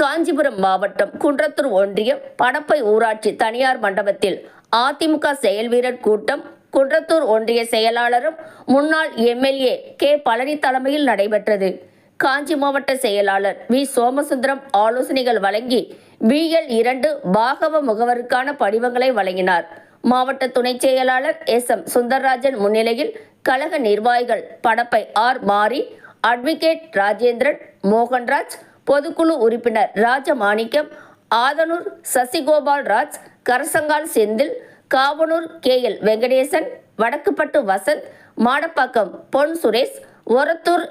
காஞ்சிபுரம் மாவட்டம் குன்றத்தூர் ஒன்றியம் படப்பை ஊராட்சி தனியார் மண்டபத்தில் அதிமுக செயல் வீரர் கூட்டம். குன்றத்தூர் ஒன்றிய செயலாளரும் முன்னாள் எம்எல்ஏ கே. பழனி தலைமையில் நடைபெற்றது. காஞ்சி மாவட்ட செயலாளர் வி. சோமசுந்தரம் ஆலோசனைகள் வழங்கி பிஎல் இரண்டு பாகவ முகவருக்கான படிவங்களை வழங்கினார். மாவட்ட துணைச் செயலாளர் எஸ். எம். சுந்தர்ராஜன் முன்னிலையில் கழக நிர்வாகிகள் படப்பை ஆர். மாரி அட்வொகேட் ராஜேந்திரன் மோகன்ராஜ் பொதுக்குழு உறுப்பினர் Rajamanickam Athanur Sasigopal Raj Karasangal Senthil Kavanur K. L. Venkatesan Vadakkupattu Vasanth Madappakkam Pon Suresh Orathur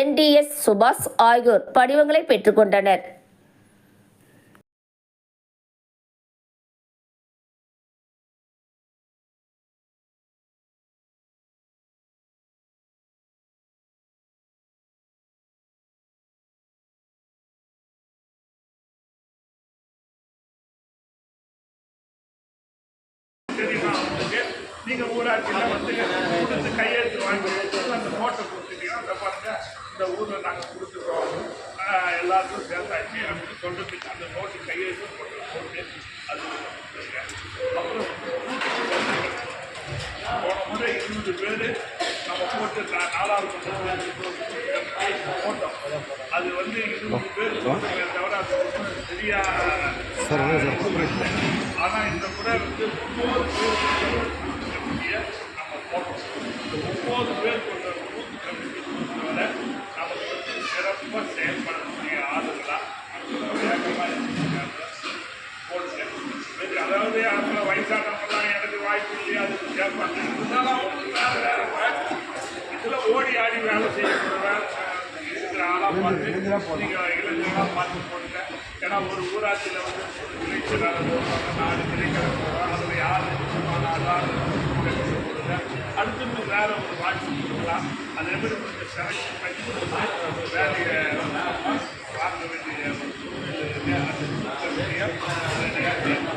NTS சுபாஷ் ஆகியோர் படிவங்களை பெற்றுக்கொண்டனர் தெரியுமா அவங்களுக்கு நீங்க ஊராட்சியில் வந்து கொடுத்து கையெழுத்து வாங்கி அந்த நோட்டை கொடுத்துட்டீங்கன்னா இந்த பாருங்க இந்த ஊர்ல நாங்க கொடுத்துருக்கோம் எல்லாருக்கும் சேர்ந்தாச்சு அப்படின்னு சொல்றதுக்கு அந்த நோட்டு கையெழுத்து போட்டு போட்டு அது. அப்புறம் போன முறை இருபது பேர் நம்ம போட்டு நாலாவது போட்டோம் அது வந்து இருபது பேர் தவிர அது ஒண்ணும் சார் ஆனால் இந்த முறை வந்து பார்த்து போடுங்க. ஏன்னா ஒரு ஊராட்சியில வந்து ஒரு போடுவாங்க. நாலு இளைஞர் போடுவாங்க. அதுல யார் போடுங்க. அடுத்து வேற ஒரு வாய்ப்பு கொடுக்கலாம். அதே மாதிரி கொஞ்சம் செலக்ஷன் பண்ணி வேலையை வாங்க வேண்டிய